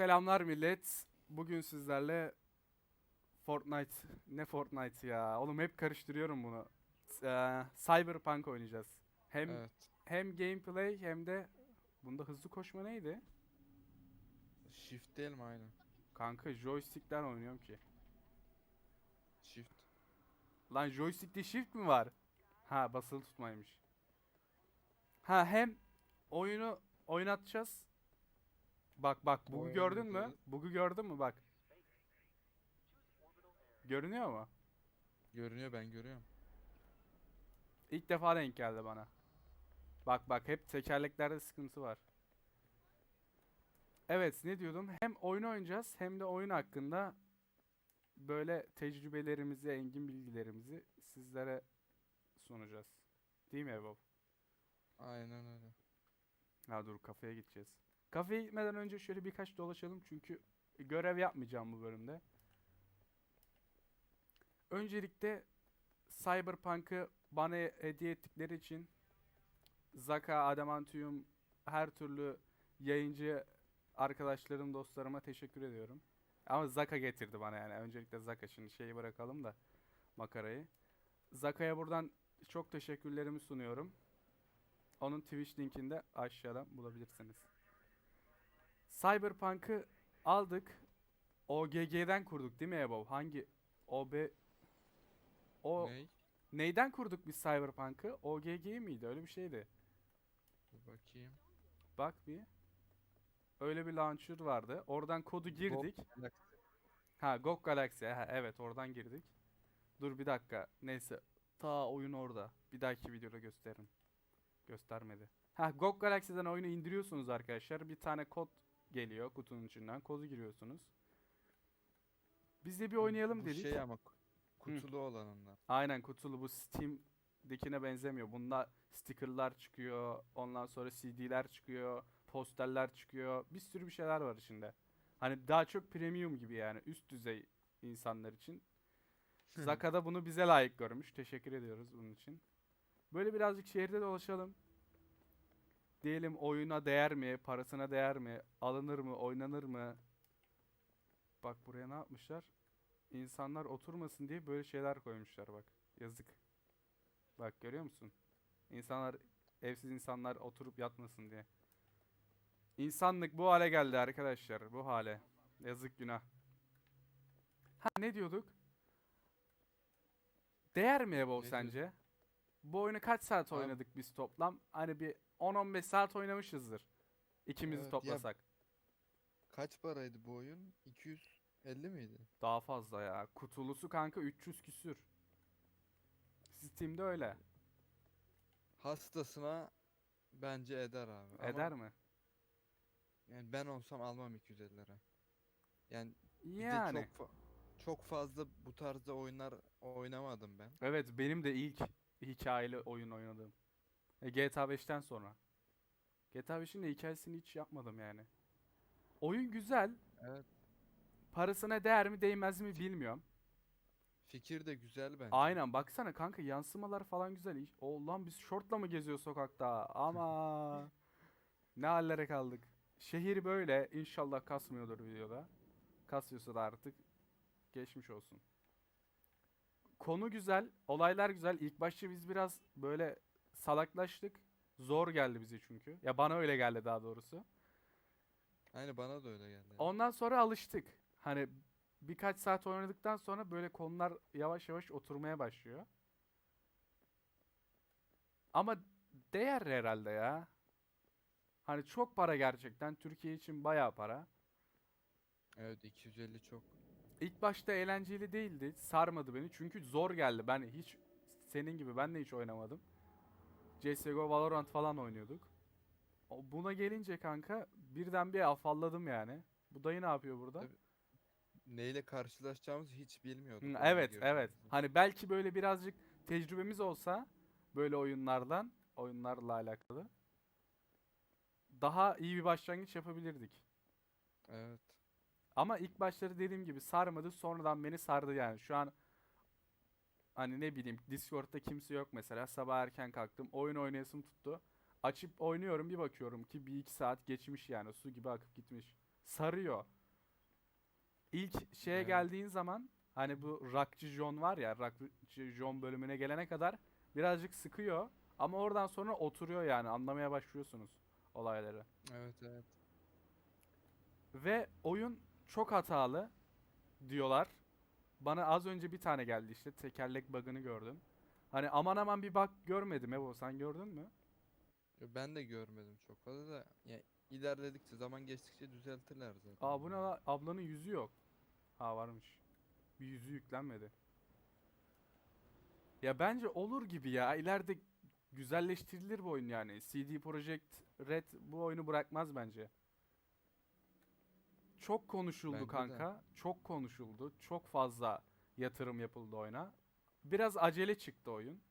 Selamlar millet. Bugün sizlerle Fortnite, ne Fortnite ya? Oğlum hep karıştırıyorum bunu. Eee, Cyberpunk oynayacağız. Hem Evet. hem gameplay hem de bunda hızlı koşma neydi? Shift değil mi aynen? Kanka joystick'ten oynuyorum ki. Shift. Lan joystick'te shift mi var? Ha basılı tutmaymış. Ha hem oyunu oynatacağız. Bak bak bug'u gördün mü? Bug'u gördün mü bak. Görünüyor mu? Görünüyor ben görüyorum. İlk defa denk geldi bana. Bak bak hep tekerleklerde sıkıntı var. Evet ne diyordum? Hem oyun oynayacağız hem de oyun hakkında böyle tecrübelerimizi, engin bilgilerimizi sizlere sunacağız. Değil mi Evo? Aynen öyle. Ha dur kafeye gideceğiz. Kafeye gitmeden önce şöyle birkaç dolaşalım çünkü görev yapmayacağım bu bölümde. Öncelikle Cyberpunk'ı bana hediye ettikleri için Zaka, Adamantium, her türlü yayıncı arkadaşlarım, dostlarıma teşekkür ediyorum. Ama Zaka getirdi bana yani. Öncelikle Zaka şimdi şeyi bırakalım da makarayı. Zaka'ya buradan çok teşekkürlerimi sunuyorum. Onun Twitch linkini de aşağıdan bulabilirsiniz. Cyberpunk'ı aldık. OGG'den kurduk değil mi Ebov? Hangi OB o Ney? neyden kurduk biz Cyberpunk'ı? OGG miydi? Öyle bir şeydi. Dur bakayım. Bak bir. Öyle bir launcher vardı. Oradan kodu girdik. Galaxy. Ha GOG Galaxy. Ha, evet oradan girdik. Dur bir dakika. Neyse. Ta oyun orada. Bir dahaki videoda gösteririm. Göstermedi. Ha GOG Galaxy'den oyunu indiriyorsunuz arkadaşlar. Bir tane kod geliyor kutunun içinden. Kodu giriyorsunuz. Biz de bir oynayalım Bu dedik. şey ama ku- kutulu olanından. Aynen kutulu bu Steam'dekine benzemiyor. Bunda stickerlar çıkıyor. Ondan sonra CD'ler çıkıyor. Posterler çıkıyor. Bir sürü bir şeyler var içinde. Hani daha çok premium gibi yani. Üst düzey insanlar için. Zaka da bunu bize layık görmüş. Teşekkür ediyoruz bunun için. Böyle birazcık şehirde dolaşalım. Diyelim oyuna değer mi? Parasına değer mi? Alınır mı? Oynanır mı? Bak buraya ne yapmışlar? İnsanlar oturmasın diye böyle şeyler koymuşlar bak. Yazık. Bak görüyor musun? İnsanlar, evsiz insanlar oturup yatmasın diye. İnsanlık bu hale geldi arkadaşlar. Bu hale. Yazık günah. Ha ne diyorduk? Değer mi Ne sence? Bu oyunu kaç saat oynadık biz toplam? Hani bir 10-15 saat oynamışızdır. İkimizi Evet, ya- toplasak. Kaç paraydı bu oyun? 250 miydi? Daha fazla ya. Kutulusu kanka 300 küsür. Steam'de öyle. Hastasına bence eder abi. Ama Eder mi? yani ben olsam almam 250 lira. Yani bir de Yani. çok fa- çok fazla bu tarzda oyunlar oynamadım ben. Evet benim de ilk hikayeli oyun oynadığım. E, GTA 5'ten sonra. GTA 5'in de hikayesini hiç yapmadım yani. Oyun güzel. Evet. Parasına değer mi değmez mi bilmiyorum. Fikir de güzel bence. Aynen baksana kanka yansımalar falan güzel. İş- O lan biz şortla mı geziyoruz sokakta? Ama ne hallere kaldık. Şehir böyle. İnşallah kasmıyordur videoda. Kasıyorsa da artık geçmiş olsun. Konu güzel, olaylar güzel. İlk başta biz biraz böyle salaklaştık. Zor geldi bize çünkü. Ya bana öyle geldi daha doğrusu. Aynı bana da öyle geldi. Ondan sonra alıştık. Hani birkaç saat oynadıktan sonra böyle konular yavaş yavaş oturmaya başlıyor. Ama değer herhalde ya. Hani çok para gerçekten. Türkiye için bayağı para. Evet 250 çok. İlk başta eğlenceli değildi. Sarmadı beni. Çünkü zor geldi. Ben hiç senin gibi ben de hiç oynamadım. CSGO, Valorant falan oynuyorduk. Buna gelince kanka birden bir afalladım yani. Bu dayı ne yapıyor burada? Tabii, Neyle karşılaşacağımızı hiç bilmiyorduk. Hı, Evet, evet. Hani belki böyle birazcık tecrübemiz olsa böyle oyunlardan, oyunlarla alakalı daha iyi bir başlangıç yapabilirdik. Evet. Ama ilk başları dediğim gibi sarmadı, sonradan beni sardı yani. Şu an hani ne bileyim Discord'da kimse yok mesela. Sabah erken kalktım, oyun oynayasım tuttu. Açıp oynuyorum bir bakıyorum ki bir iki saat geçmiş yani su gibi akıp gitmiş. sarıyor. İlk şeye Evet. geldiğin zaman hani bu Rockçı John var ya Rockçı John bölümüne gelene kadar birazcık sıkıyor ama oradan sonra oturuyor yani anlamaya başlıyorsunuz olayları. Evet evet. Ve oyun çok hatalı diyorlar. Bana az önce bir tane geldi işte tekerlek bug'ını gördüm. Hani aman aman bir bug görmedim Evo sen gördün mü? Yo, Ben de görmedim çok fazla da ya ilerledikçe zaman geçtikçe düzeltirler zaten. Aa bu ne yani. la? Ablanın yüzü yok. Ha varmış. Bir yüzü yüklenmedi. Ya bence olur gibi ya. İleride güzelleştirilir bu oyun yani. CD Projekt Red bu oyunu bırakmaz bence. Çok konuşuldu Bence de. kanka. Çok konuşuldu. Çok fazla yatırım yapıldı oyuna. Biraz acele çıktı oyun.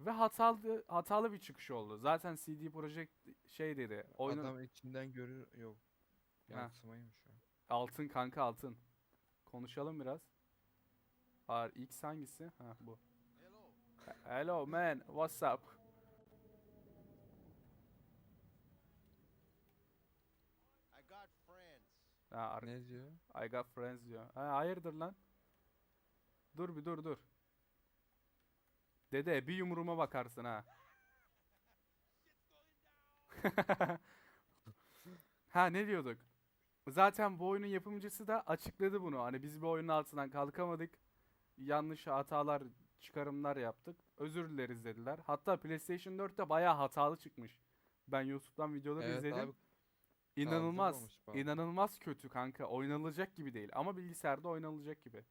Ve hatalı hatalı bir çıkış oldu. Zaten CD Projekt şey dedi. Oyunun Adam içinden görüyor yok. Yansımaymış o. Altın kanka altın. Konuşalım biraz. Ar X hangisi? Ha bu. He- Hello man, what's up? I got friends. Ha, Ne diyor? I got friends diyor. Ha, hayırdır lan? Dur bir dur dur. Dede bir yumruğuma bakarsın ha. ha ne diyorduk? Zaten bu oyunun yapımcısı da açıkladı bunu. Hani biz bu oyunun altından kalkamadık. Yanlış hatalar, çıkarımlar yaptık. Özür dileriz dediler. Hatta PlayStation 4'te bayağı hatalı çıkmış. Ben YouTube'dan videoları Evet izledim. abi İnanılmaz. kaldırmamış inanılmaz kötü kanka. Oynanılacak gibi değil ama bilgisayarda oynanılacak gibi.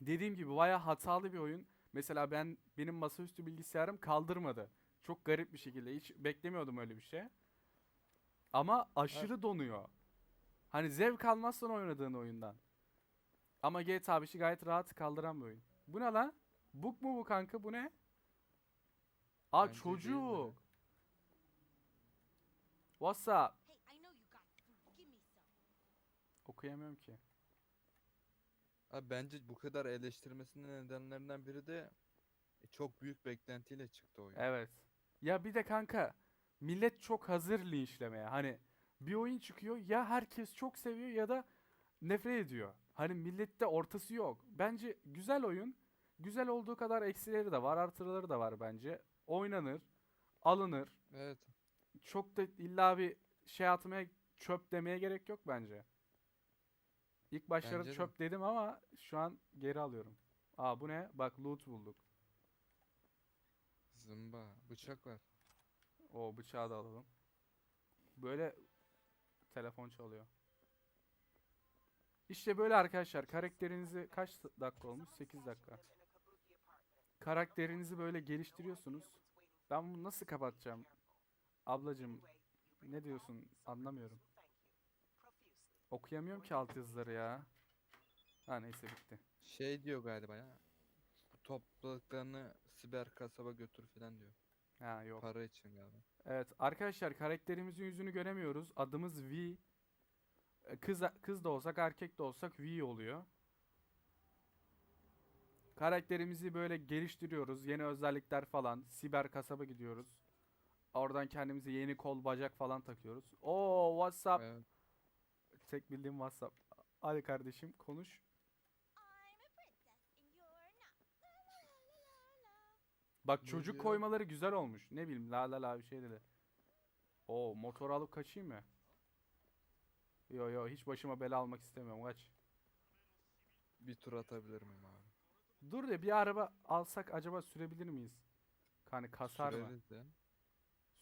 Dediğim gibi bayağı hatalı bir oyun. Mesela ben benim masaüstü bilgisayarım kaldırmadı. Çok garip bir şekilde. Hiç beklemiyordum öyle bir şey. Ama aşırı donuyor. Hani zevk almazsan oynadığın oyundan. Ama GTA 5'i gayet rahat kaldıran bir oyun. Bu ne lan? Bug mu bu kanka? Bu ne? Aa Bence değil de. çocuk. What's up? Okuyamıyorum ki. Abi bence bu kadar eleştirmesinin nedenlerinden biri de e, çok büyük beklentiyle çıktı oyun. Evet. Ya bir de kanka millet çok hazır linçlemeye. Hani bir oyun çıkıyor ya herkes çok seviyor ya da nefret ediyor. Hani millette ortası yok. Bence güzel oyun. Güzel olduğu kadar eksileri de var, artıları da var bence. Oynanır, alınır. Evet. Çok da illa bir şey atmaya, çöp demeye gerek yok bence. İlk başlarda Bence de. çöp dedim ama şu an geri alıyorum. Aa bu ne? Bak loot bulduk. Zımba. Bıçak var. O bıçağı da alalım. Böyle telefon çalıyor. İşte böyle arkadaşlar karakterinizi kaç dakika olmuş? 8 dakika. Karakterinizi böyle geliştiriyorsunuz. Ben bunu nasıl kapatacağım? Ablacım ne diyorsun? Anlamıyorum. Okuyamıyorum ki altyazıları ya. Ha neyse bitti. Şey diyor galiba ya. Topladıklarını siber kasaba götür falan diyor. Ha yok. Para için galiba. Evet arkadaşlar karakterimizin yüzünü göremiyoruz. Adımız V. E, Kız kız da olsak erkek de olsak V oluyor. Karakterimizi böyle geliştiriyoruz. Yeni özellikler falan. Siber kasaba gidiyoruz. Oradan kendimize yeni kol bacak falan takıyoruz. Oo WhatsApp. Evet. Tek bildiğim WhatsApp. Hadi kardeşim konuş. Bak Ne çocuk diyor? koymaları güzel olmuş. Ne bileyim la la la bir şey dedi. Oo motor alıp kaçayım mı? Yo yo hiç başıma bela almak istemiyorum kaç. Bir tur atabilir miyim abi? Dur de bir araba alsak acaba sürebilir miyiz? Hani kasar mı? Süreriz ya.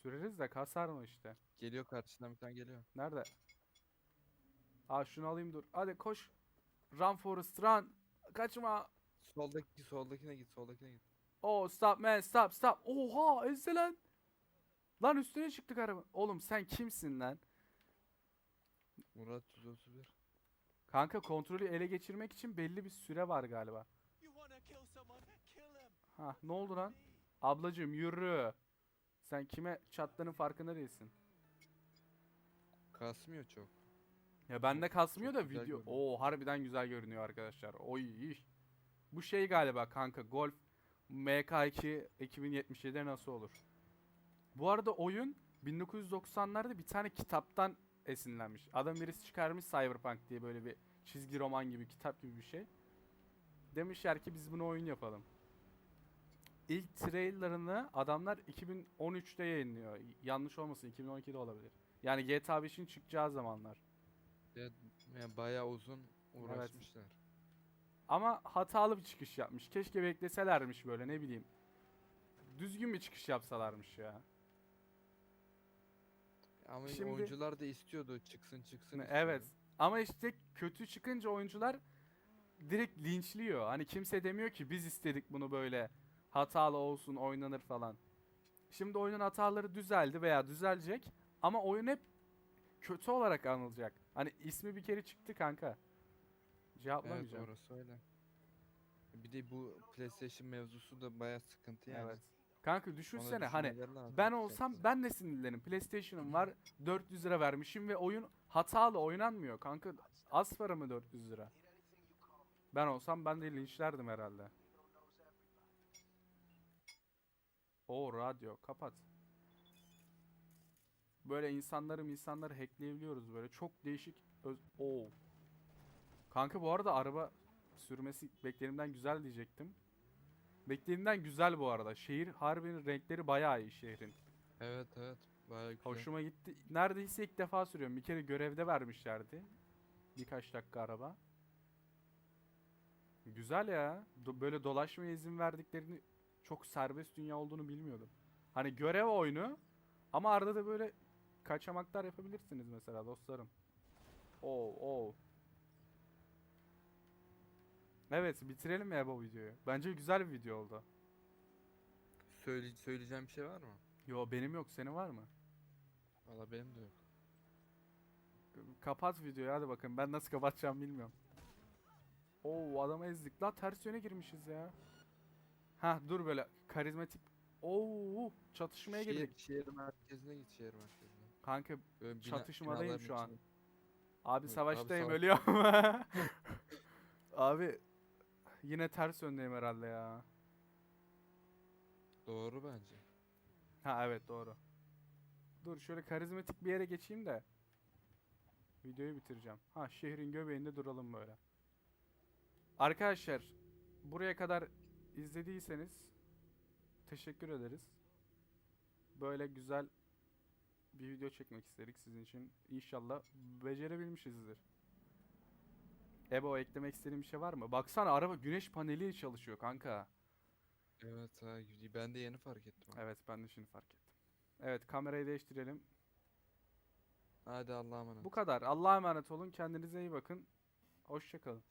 Süreriz de kasar mı işte? Geliyor karşıdan bir tane geliyor. Nerede? Aa şunu alayım dur. Hadi koş. Run Forest run. Kaçma. Soldaki soldakine git soldakine git. Oh stop man stop stop. Oha ezdi lan. Lan üstüne çıktık araba. Oğlum sen kimsin lan? Murat 131. Kanka kontrolü ele geçirmek için belli bir süre var galiba. Ha ne oldu lan? Ablacığım yürü. Sen kime çattığının farkında değilsin. Kasmıyor çok. Ya bende kasmıyor da güzel video. görünüyor. Oo harbiden güzel görünüyor arkadaşlar. Oy. iş. Bu şey galiba kanka Golf MK2 2077'de nasıl olur? Bu arada oyun 1990'larda bir tane kitaptan esinlenmiş. Adam birisi çıkarmış Cyberpunk diye böyle bir çizgi roman gibi, kitap gibi bir şey. Demişler ki biz bunu oyun yapalım. İlk trailerını adamlar 2013'te yayınlıyor. Yanlış olmasın 2012'de olabilir. Yani GTA 5'in çıkacağı zamanlar. Ya, yani bayağı uzun uğraşmışlar. Ama hatalı bir çıkış yapmış. Keşke bekleselermiş böyle ne bileyim. Düzgün bir çıkış yapsalarmış ya. Ama Şimdi- oyuncular da istiyordu çıksın çıksın. İstiyordu. Evet. Ama işte kötü çıkınca oyuncular direkt linçliyor. Hani kimse demiyor ki biz istedik bunu böyle hatalı olsun oynanır falan. Şimdi oyunun hataları düzeldi veya düzelecek ama oyun hep kötü olarak anılacak. Hani ismi bir kere çıktı kanka. Evet Cevaplamayacağım. orası öyle. Bir de bu PlayStation mevzusu da bayağı sıkıntı yani. Evet. Kanka düşünsene hani ben olsam başta. ben de sinirlenirim. PlayStation'ım var 400 lira vermişim ve oyun hatalı oynanmıyor kanka. Az para mı 400 lira? Ben olsam ben de linçlerdim herhalde. O radyo kapat. Böyle insanları insanları hackleyebiliyoruz böyle çok değişik öz Oo. Kanka bu arada araba sürmesi beklediğimden güzel diyecektim. Beklediğimden güzel bu arada. Şehir harbinin renkleri bayağı iyi şehrin. Evet evet bayağı güzel. Hoşuma gitti. Neredeyse ilk defa sürüyorum. Bir kere görevde vermişlerdi. Birkaç dakika araba. Güzel ya. Do- böyle dolaşmaya izin verdiklerini çok serbest dünya olduğunu bilmiyordum. Hani görev oyunu ama arada da böyle kaçamaklar yapabilirsiniz mesela dostlarım. Oo, oo. Evet, bitirelim ya bu videoyu. Bence güzel bir video oldu. Söyle, söyleyeceğim bir şey var mı? Yo benim yok, senin var mı? Valla benim de yok. Kapat videoyu hadi bakın. Ben nasıl kapatacağım bilmiyorum. Oo adamı ezdik. La ters yöne girmişiz ya. Ha dur böyle karizmatik. Oo çatışmaya şehir, girdik. şehir merkezine git şehir merkezine. Kanka bina- Çatışmadayım şu an. abi Evet, savaştayım abi ölüyorum. abi yine ters yöndeyim herhalde ya. Doğru bence. Ha evet doğru. Dur şöyle karizmatik bir yere geçeyim de. Videoyu bitireceğim. Ha şehrin göbeğinde duralım böyle. Arkadaşlar buraya kadar izlediyseniz teşekkür ederiz. Böyle güzel bir video çekmek istedik sizin için. İnşallah becerebilmişizdir. Ebo eklemek istediğin bir şey var mı? Baksana araba güneş paneli çalışıyor kanka. Evet ha ben de yeni fark ettim. ha. Evet ben de şimdi fark ettim. Evet kamerayı değiştirelim. Hadi Allah'a emanet. Bu kadar. Allah'a emanet olun. Kendinize iyi bakın. Hoşçakalın.